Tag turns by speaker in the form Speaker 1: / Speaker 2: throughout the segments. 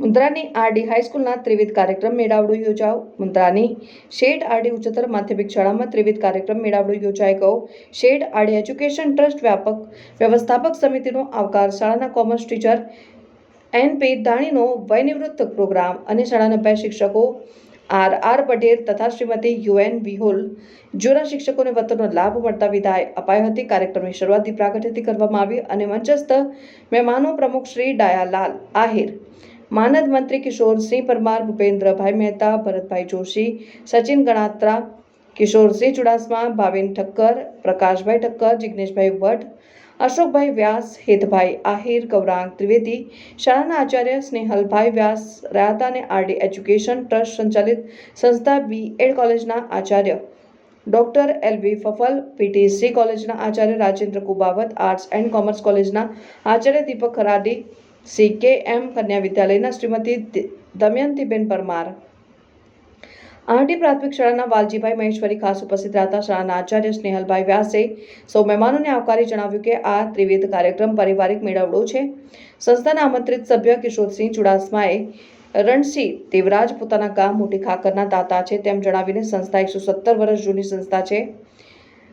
Speaker 1: મુન્દ્રાની RD હાઈસ્કૂલના ત્રિવિધ કાર્યક્રમ મેળાવડો યોજાઓ મુન્દ્રાની shade RD ઉચ્ચતર માધ્યમિક શાળામાં ત્રિવિધ કાર્યક્રમ મેળાવડો યોજાઈ ગયો. શેડ આરડી એજ્યુકેશન ટ્રસ્ટ વ્યાપક વ્યવસ્થાપક સમિતિનો આવકાર શાળાના કોમર્સ ટીચર એન પી દાણીનો વયનિવૃત્ત પ્રોગ્રામ અને શાળાના બે શિક્ષકો આર આર પટેલ તથા શ્રીમતી યુએન વિહોલ જૂના શિક્ષકોને વતનનો લાભ મળતા વિદાય અપાઈ હતી. કાર્યક્રમની શરૂઆત દીપ કરવામાં આવી અને મંચસ્થ મહેમાનો પ્રમુખ શ્રી ડાયાલાલ આહિર માનદ મંત્રી કિશોરસિંહ પરમાર, ભૂપેન્દ્રભાઈ મહેતા, ભરતભાઈ જોશી, સચિન ગણાત્રા, કિશોરસિંહ ચુડાસમા, ભાવિન ઠક્કર, પ્રકાશભાઈ ઠક્કર, જિગ્નેશભાઈ ભટ્ટ, અશોકભાઈ વ્યાસ, હેતભાઈ આહિર, ગૌરાંગ ત્રિવેદી, શાળાના આચાર્ય સ્નેહલભાઈ વ્યાસ રહ્યા અને આરડી એજ્યુકેશન ટ્રસ્ટ સંચાલિત સંસ્થા બી એડ કોલેજના આચાર્ય ડોક્ટર એલ બી ફફલ પીટીસી કોલેજના Acharya Rajendra Kubavat, arts and commerce કોલેજના આચાર્ય દીપક ખરાડી સી કે એમ કન્યા વિદ્યાલયના શ્રીમતી દમયંતીબેન પરમાર આરટી પ્રાથમિક શાળાના વાલજીભાઈ મહેશ્વરી ખાસ ઉપસ્થિત રહેતા શાળાના આચાર્ય સ્નેહલભાઈ વ્યાસે સૌ મહેમાનોને આવકારી જણાવ્યું કે આ ત્રિવિધ કાર્યક્રમ પારિવારિક મેળાવડો છે. સંસ્થાના આમંત્રિત સભ્ય કિશોરસિંહ ચુડાસમાએ રણસિંહ દેવરાજ પોતાના ગામ મોટી ખાકરના દાતા છે તેમ જણાવીને સંસ્થા એકસો સત્તર વર્ષ જૂની સંસ્થા છે.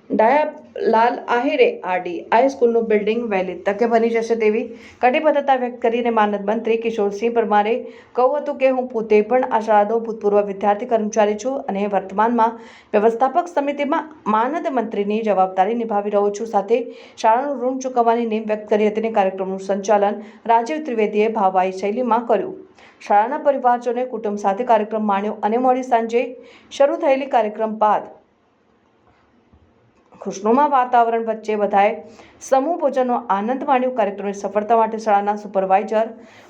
Speaker 1: ડાયાલાલ આહિરે આરડી. હાઈસ્કૂલનું બિલ્ડિંગ વહેલી તકે બની જશે તેવી કટિબદ્ધતા વ્યક્ત કરીને માનદ મંત્રી કિશોરસિંહ પરમારે કહ્યું હતું કે હું પોતે પણ આ શાળાનો ભૂતપૂર્વ વિદ્યાર્થી કર્મચારી છું અને વર્તમાનમાં વ્યવસ્થાપક સમિતિમાં માનદ મંત્રીની જવાબદારી નિભાવી રહ્યો છું. સાથે શાળાનું ઋણ ચૂકવવાની નેમ વ્યક્ત કરી હતી અને કાર્યક્રમનું સંચાલન રાજીવ ત્રિવેદીએ ભાવવાહી શૈલીમાં કર્યું. શાળાના પરિવારજોને કુટુંબ સાથે કાર્યક્રમ માણ્યો અને મોડી સાંજે શરૂ થયેલી કાર્યક્રમ બાદ ખુશનુમા વાતાવરણ વચ્ચે બધાએ સમૂહ ભોજનનો આનંદ માણ્યો. કાર્યક્રમની સફળતા માટે શાળાના સુપરવાઇઝર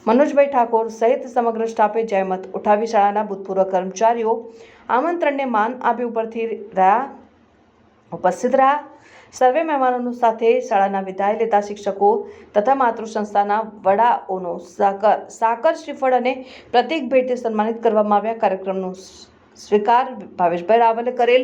Speaker 1: મનોજભાઈ ઠાકોર સહિત સમગ્ર સ્ટાફે જહેમત ઉઠાવી. શાળાના ભૂતપૂર્વ કર્મચારીઓ આમંત્રણને માન આપ્યું ઉપરથી રહ્યા ઉપસ્થિત રહ્યા. સર્વે મહેમાનોનું સાથે શાળાના વિદાય લેતા શિક્ષકો તથા માતૃ સંસ્થાના વડાઓનો સાકર સાકર શ્રીફળ અને પ્રતિક ભેટથી સન્માનિત કરવામાં આવ્યા. કાર્યક્રમનો સ્વીકાર ભાવેશભાઈ રાવલે કરેલ